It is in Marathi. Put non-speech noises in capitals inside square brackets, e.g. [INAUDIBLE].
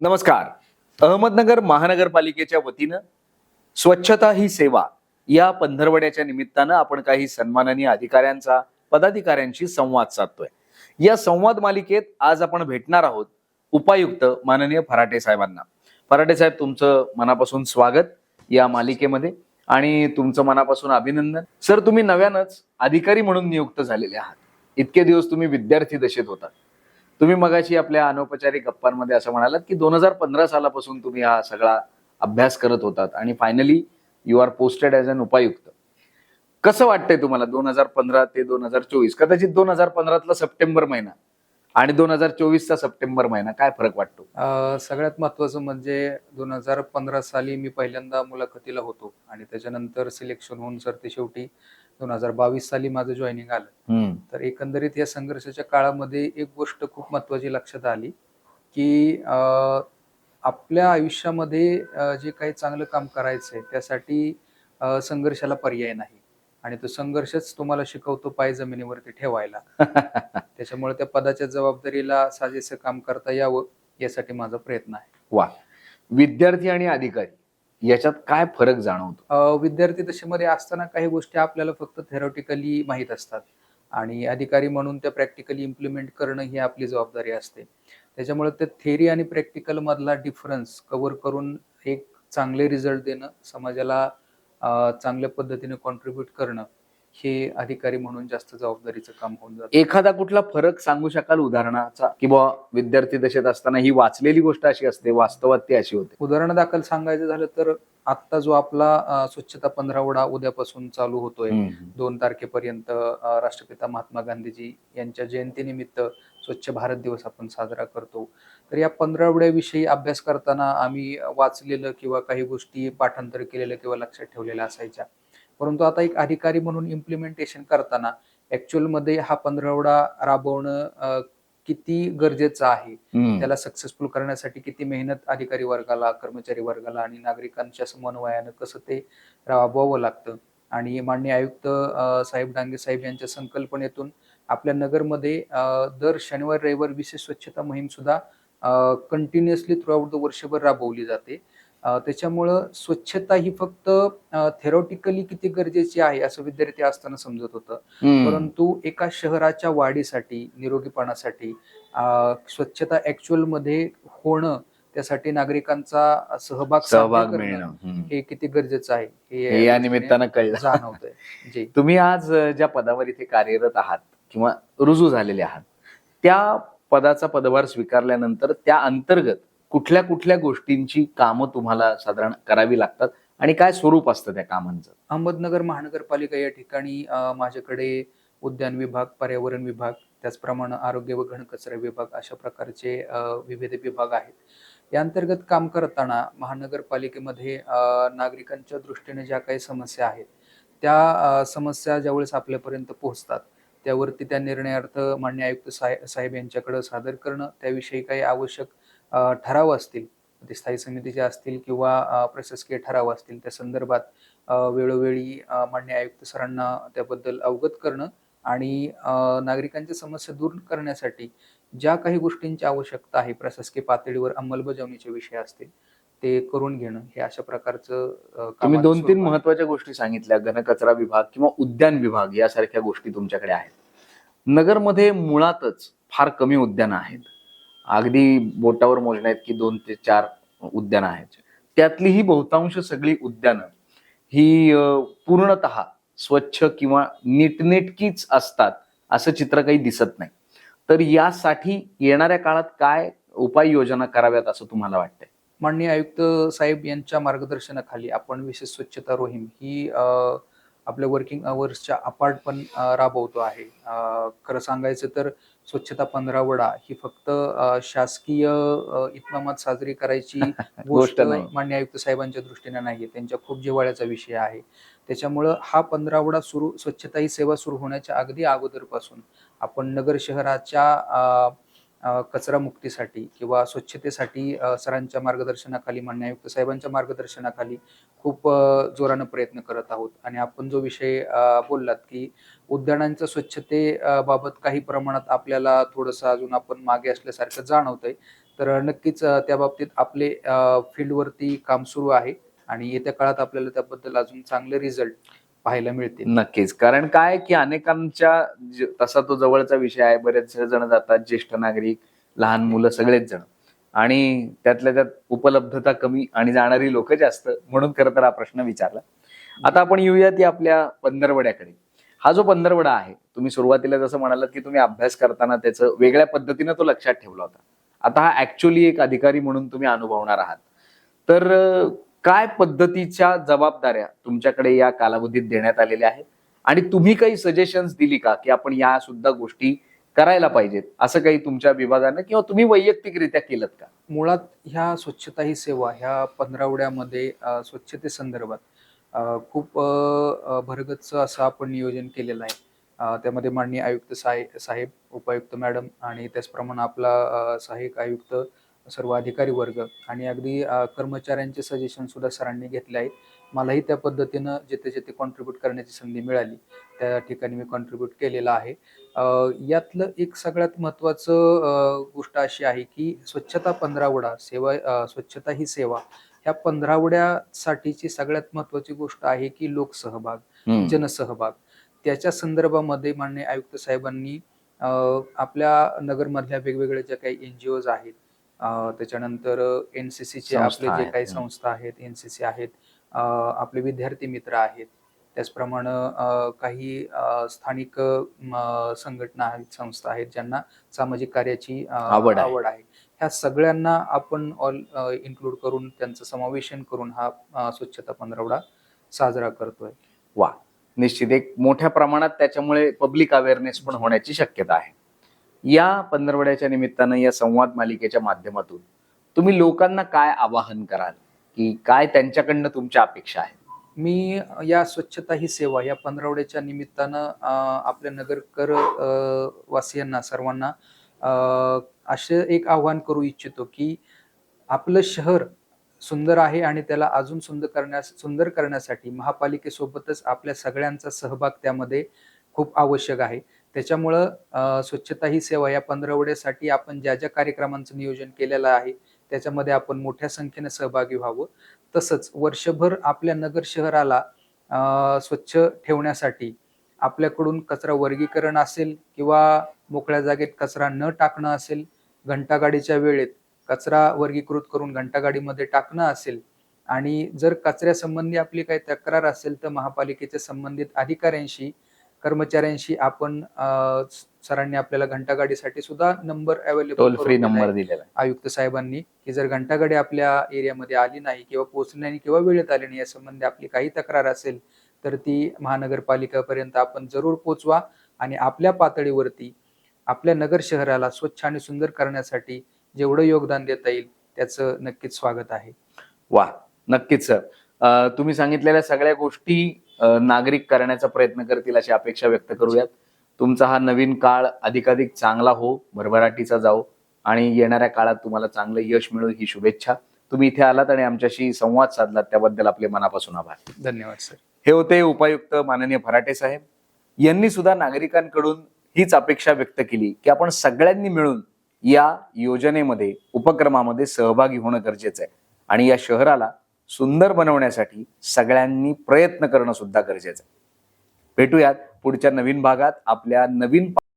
नमस्कार. अहमदनगर महानगरपालिकेच्या वतीनं स्वच्छता ही सेवा या पंधरवड्याच्या निमित्तानं आपण काही सन्माननीय अधिकाऱ्यांचा पदाधिकाऱ्यांशी संवाद साधतोय. या संवाद मालिकेत आज आपण भेटणार आहोत उपायुक्त माननीय फराटे साहेबांना. फराटे साहेब तुमचं मनापासून स्वागत या मालिकेमध्ये आणि तुमचं मनापासून अभिनंदन. सर तुम्ही नव्यानंच अधिकारी म्हणून नियुक्त झालेले आहात. इतके दिवस तुम्ही विद्यार्थी दशेत होता. तुम्ही मगाशी आपल्या अनौपचारिक गप्पांमध्ये असं म्हणालात की दोन हजार पंधरा सालापासून तुम्ही हा सगळा अभ्यास करत होतात आणि finally you are posted as an उपायुक्त. कसं वाटतंय तुम्हाला दोन हजार पंधरा ते दोन हजार चोवीस? कदाचित दोन हजार पंधरातला सप्टेंबर महिना. आणि दोन हजार चोवीसचा सप्टेंबर महिना काय फरक वाटतो? सगळ्यात महत्वाचं म्हणजे दोन हजार पंधरा साली मी पहिल्यांदा मुलाखतीला होतो आणि त्याच्यानंतर सिलेक्शन होऊन सर ते शेवटी दोन हजार बावीस साली माझं जॉईनिंग आलं. तर एकंदरीत या संघर्षाच्या काळामध्ये एक गोष्ट खूप महत्वाची लक्षात आली की आपल्या आयुष्यामध्ये जे काही चांगलं काम करायचंय त्यासाठी संघर्षाला पर्याय नाही. आणि तो संघर्षच तुम्हाला शिकवतो पाय जमिनीवरती ठेवायला. [LAUGHS] त्याच्यामुळे त्या पदाच्या जबाबदारीला साजेसं काम करता यावं यासाठी माझा प्रयत्न आहे. वा. विद्यार्थी आणि अधिकारी याच्यात काय फरक जाणवतो? विद्यार्थी दशेमध्ये असताना काही गोष्टी आपल्याला फक्त थेरॉटिकली माहीत असतात. आणि अधिकारी म्हणून त्या प्रॅक्टिकली इम्प्लिमेंट करणं ही आपली जबाबदारी असते. त्याच्यामुळे त्या थेरी आणि प्रॅक्टिकल मधला डिफरन्स कव्हर करून एक चांगले रिझल्ट देणं समाजाला चांगल्या पद्धतीने कॉन्ट्रीब्युट करणं. हे अधिकारी म्हणून जास्त जबाबदारीचं काम होऊन जातं. एखादा कुठला फरक सांगू शकाल उदाहरणाचा? की बुवा विद्यार्थी दशेत असताना ही वाचलेली गोष्ट अशी असते वास्तवात ती अशी होते. उदाहरण दाखल सांगायचं झालं तर आत्ता जो आपला स्वच्छता पंधरावडा उद्यापासून चालू होतोय दोन तारखेपर्यंत राष्ट्रपिता महात्मा गांधीजी यांच्या जयंतीनिमित्त स्वच्छ भारत दिवस आपण साजरा करतो. तर या पंधरावड्याविषयी अभ्यास करताना आम्ही वाचलेलं किंवा काही गोष्टी पाठांतर केलेलं किंवा लक्षात ठेवलेल्या असायच्या. परंतु आता एक अधिकारी म्हणून इम्प्लिमेंटेशन करताना ऍक्च्युअलमध्ये हा पंधरावडा राबवणं किती गरजेचं आहे. त्याला सक्सेसफुल करण्यासाठी किती मेहनत अधिकारी वर्गाला कर्मचारी वर्गाला आणि नागरिकांच्या समन्वयानं कसं ते राबवावं लागतं? आणि माननीय आयुक्त साहेब डांगे साहेब यांच्या संकल्पनेतून आपल्या नगरमध्ये दर शनिवार रविवार विशेष स्वच्छता मोहीम सुद्धा कंटिन्युअसली थ्रू आउट द वर्षभर राबवली जाते. त्याच्यामुळं स्वच्छता ही फक्त थेरॉटिकली किती गरजेची आहे असं विद्यार्थी असताना समजत होतं. परंतु एका शहराच्या वाढीसाठी निरोगीपणासाठी स्वच्छता ऍक्च्युअलमध्ये होणं त्यासाठी नागरिकांचा सहभाग सहभाग मिळणं. हे किती गरजेचं आहे हे या निमित्तानं कळलं जाणवतंय [LAUGHS] तुम्ही आज ज्या पदावर इथे कार्यरत आहात किंवा रुजू झालेले आहात त्या पदाचा पदभार स्वीकारल्यानंतर त्या अंतर्गत कुठल्या कुठल्या गोष्टींची कामं तुम्हाला साधारण करावी लागतात आणि काय स्वरूप असतं त्या कामांचं? अहमदनगर महानगरपालिका या ठिकाणी माझ्याकडे उद्यान विभाग पर्यावरण विभाग त्याचप्रमाणे आरोग्य व घनकचरा विभाग अशा प्रकारचे विविध विभाग आहेत. या अंतर्गत काम करताना महानगरपालिकेमध्ये नागरिकांच्या दृष्टीने ज्या काही समस्या आहेत त्या समस्या ज्यावेळेस आपल्यापर्यंत पोहोचतात त्यावरती त्या निर्णयार्थ मान्य आयुक्त साहेब साहेब यांच्याकडे सादर करणं त्याविषयी काही आवश्यक ठराव असतील ते स्थायी समितीचे असतील किंवा प्रशासकीय ठराव असतील त्या संदर्भात वेळोवेळी मान्य आयुक्त सरांना त्याबद्दल अवगत करणं आणि नागरिकांच्या समस्या दूर करण्यासाठी ज्या काही गोष्टींची आवश्यकता आहे प्रशासकीय पातळीवर अंमलबजावणीचे विषय असतील ते करून घेणं हे अशा प्रकारचं तुम्ही दोन तीन. महत्त्वाच्या गोष्टी सांगितल्या घनकचरा विभाग किंवा उद्यान विभाग यासारख्या गोष्टी तुमच्याकडे आहेत नगरमध्ये मुळातच फार कमी उद्यानं आहेत अगदी बोटावर मोजण्यात की दोन ते चार उद्यानं आहेत. त्यातली ही बहुतांश सगळी उद्यानं ही पूर्णत पूर्णतः स्वच्छ किंवा नीटनेटकीच असतात असं चित्र काही दिसत नाही. तर यासाठी येणाऱ्या काळात काय उपाययोजना कराव्यात असं तुम्हाला वाटतंय? माननीय आयुक्त साहेब यांच्या मार्गदर्शनाखाली आपण विशेष स्वच्छता रोहीम ही आपल्या वर्किंग अवर्सच्या अपार्ट पण राबवतो आहे. खरं सांगायचं तर स्वच्छता पंधरावडा ही फक्त शासकीय इतमामात साजरी करायची [LAUGHS] गोष्ट. मान्य आयुक्त साहेबांच्या दृष्टीने नाही त्यांच्या खूप जिव्हाळ्याचा विषय आहे त्याच्यामुळं हा पंधरावडा सुरू स्वच्छता ही सेवा सुरू होण्याच्या अगदी अगोदरपासून आपण नगर शहराच्या कचरा मुक्तीसाठी किंवा स्वच्छतेसाठी सरांच्या मार्गदर्शनाखाली मान्य आयुक्त साहेबांच्या मार्गदर्शनाखाली खूप जोरानं प्रयत्न करत आहोत. आणि आपण जो विषय बोललात की उद्यानांच्या स्वच्छते बाबत काही प्रमाणात आपल्याला थोडंसं अजून आपण मागे असल्यासारखं जाणवतंय. तर नक्कीच त्या बाबतीत आपले फील्डवरती काम सुरू आहे. आणि येत्या काळात आपल्याला त्याबद्दल अजून चांगले रिझल्ट पाहायला मिळतील. नक्कीच. कारण काय की अनेकांच्या तसा तो जवळचा विषय आहे बरेच जण जातात ज्येष्ठ नागरिक लहान मुलं सगळेच जण. आणि त्यातल्या त्यात उपलब्धता कमी आणि जाणारी लोक जास्त. म्हणून खरं तर हा प्रश्न विचारला. आता आपण येऊयात या आपल्या पंधरवड्याकडे. हा जो पंधरवडा आहे तुम्ही सुरुवातीला जसं म्हणालात की तुम्ही अभ्यास करताना त्याचं वेगळ्या पद्धतीनं तो लक्षात ठेवला होता. आता हा ऍक्च्युअली एक अधिकारी म्हणून तुम्ही अनुभवणार आहात. तर काय पद्धतीच्या जबाबदाऱ्या तुमच्याकडे या कालावधीत देण्यात आलेल्या आहेत? आणि तुम्ही काही सजेशन्स दिली का की आपण या सुद्धा गोष्टी करायला पाहिजेत? असं काही तुमच्या विभागानं किंवा तुम्ही वैयक्तिकरित्या केलं का? मुळात ह्या स्वच्छता ही सेवा ह्या पंधरावड्यामध्ये स्वच्छते स्वच्छतेसंदर्भात खूप भरगच्च असं आपण नियोजन केलेलं आहे. त्यामध्ये माननीय आयुक्त साहेब साहेब उपायुक्त मॅडम आणि त्याचप्रमाणे आपला सहाय्यक आयुक्त सर्व अधिकारी वर्ग आणि अगदी कर्मचाऱ्यांचे सजेशन सुद्धा सरांनी घेतले आहेत. मलाही त्या पद्धतीनं जिथे जिथे कॉन्ट्रीब्यूट करण्याची संधी मिळाली त्या ठिकाणी मी कॉन्ट्रीब्यूट केलेलं आहे. यातलं एक सगळ्यात महत्त्वाचं गोष्ट अशी आहे की स्वच्छता पंधरावडा सेवा स्वच्छता ही सेवा ह्या पंधरावड्यासाठीची सगळ्यात महत्त्वाची गोष्ट आहे की लोकसहभाग. जनसहभाग. त्याच्या संदर्भामध्ये माननीय आयुक्त साहेबांनी आपल्या नगरमधल्या वेगवेगळ्या ज्या काही एन जी ओज आहेत त्याच्यानंतर एन सी सीचे आपले जे. काही. संस्था आहेत एन सी सी आहेत आपले विद्यार्थी मित्र आहेत त्याचप्रमाणे काही स्थानिक संघटना आहेत संस्था आहेत ज्यांना सामाजिक कार्याची आवड आहे. ह्या सगळ्यांना आपण ऑल इन्क्लूड करून त्यांचं समावेशन करून हा स्वच्छता पंधरवडा साजरा करतोय वा निश्चित एक मोठ्या प्रमाणात त्याच्यामुळे पब्लिक अवेअरनेस पण होण्याची शक्यता आहे या पंधरवड्याच्या निमित्तानं या संवाद मालिकेच्या माध्यमातून तुम्ही लोकांना काय आवाहन कराल? की काय त्यांच्याकडनं तुमच्या अपेक्षा आहेत? मी या स्वच्छता ही सेवा या पंधरवड्याच्या निमित्तानं आपल्या नगरकर वासियांना सर्वांना असे एक आव्हान करू इच्छितो की आपलं शहर सुंदर आहे आणि त्याला अजून सुंदर करण्यास सुंदर करण्यासाठी महापालिकेसोबतच आपल्या सगळ्यांचा सहभाग त्यामध्ये खूप आवश्यक आहे. त्याच्यामुळं स्वच्छता ही सेवा या पंधरवड्यासाठी आपण ज्या ज्या कार्यक्रमांचं नियोजन केलेलं आहे त्याच्यामध्ये आपण मोठ्या संख्येने सहभागी व्हावं. तसंच वर्षभर आपल्या नगर शहराला स्वच्छ ठेवण्यासाठी आपल्याकडून कचरा वर्गीकरण असेल किंवा मोकळ्या जागेत कचरा न टाकणं असेल घंटागाडीच्या वेळेत कचरा वर्गीकृत करून घंटागाडीमध्ये टाकणं असेल आणि जर कचऱ्यासंबंधी आपली काही तक्रार असेल तर महापालिकेच्या संबंधित अधिकाऱ्यांशी कर्मचाऱ्यांशी आपण सरांनी आपल्याला घंटागाडीसाठी सुद्धा number available toll free number दिलेला आयुक्त साहेबांनी की जर घंटागाडी आपल्या एरियामध्ये आली नाही किंवा पोहोचली नाही किंवा वेळेत आली नाही यासंबंधी आपली काही तक्रार असेल तर ती महानगरपालिकापर्यंत आपण जरूर पोचवा आणि आपल्या पातळीवरती आपल्या नगर शहराला स्वच्छ आणि सुंदर करण्यासाठी जेवढं योगदान देता येईल त्याचं नक्कीच स्वागत आहे. वा नक्कीच सर. तुम्ही सांगितलेल्या सगळ्या गोष्टी नागरिक करण्याचा प्रयत्न करतील अशी अपेक्षा व्यक्त करूयात. तुमचा हा नवीन काळ अधिकाधिक चांगला हो भरभराटीचा जाओ आणि येणाऱ्या काळात तुम्हाला चांगलं यश मिळो ही शुभेच्छा. तुम्ही इथे आलात आणि आमच्याशी संवाद साधलात त्याबद्दल आपले मनापासून आभार. धन्यवाद सर. हे होते उपायुक्त माननीय फराटे साहेब. यांनी सुद्धा नागरिकांकडून हीच अपेक्षा व्यक्त केली की आपण सगळ्यांनी मिळून या योजनेमध्ये उपक्रमामध्ये सहभागी होणं गरजेचं आहे. आणि या शहराला सुंदर बनवण्यासाठी सगळ्यांनी प्रयत्न करणं सुद्धा गरजेचं आहे. भेटूयात पुढच्या नवीन भागात आपल्या नवीन